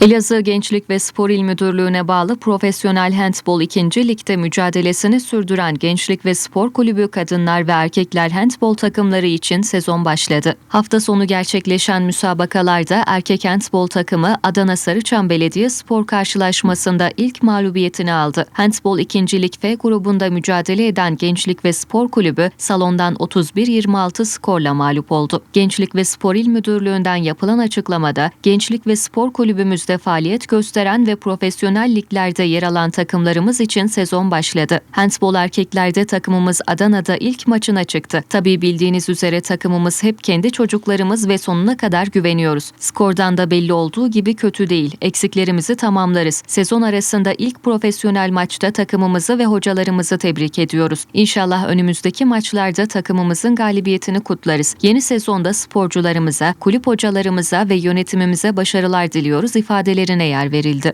Elazığ Gençlik ve Spor İl Müdürlüğü'ne bağlı Profesyonel Handbol 2. Lig'de mücadelesini sürdüren Gençlik ve Spor Kulübü kadınlar ve erkekler handbol takımları için sezon başladı. Hafta sonu gerçekleşen müsabakalarda erkek handbol takımı Adana Sarıçam Belediye Spor karşılaşmasında ilk mağlubiyetini aldı. Handbol 2. Lig F grubunda mücadele eden Gençlik ve Spor Kulübü salondan 31-26 skorla mağlup oldu. Gençlik ve Spor İl Müdürlüğü'nden yapılan açıklamada Gençlik ve Spor Kulübümüzde faaliyet gösteren ve profesyonel liglerde yer alan takımlarımız için sezon başladı. Handbol erkeklerde takımımız Adana'da ilk maçına çıktı. Tabii bildiğiniz üzere takımımız hep kendi çocuklarımız ve sonuna kadar güveniyoruz. Skordan da belli olduğu gibi kötü değil. Eksiklerimizi tamamlarız. Sezon arasında ilk profesyonel maçta takımımızı ve hocalarımızı tebrik ediyoruz. İnşallah önümüzdeki maçlarda takımımızın galibiyetini kutlarız. Yeni sezonda sporcularımıza, kulüp hocalarımıza ve yönetimimize başarılar diliyoruz ifadelerine yer verildi.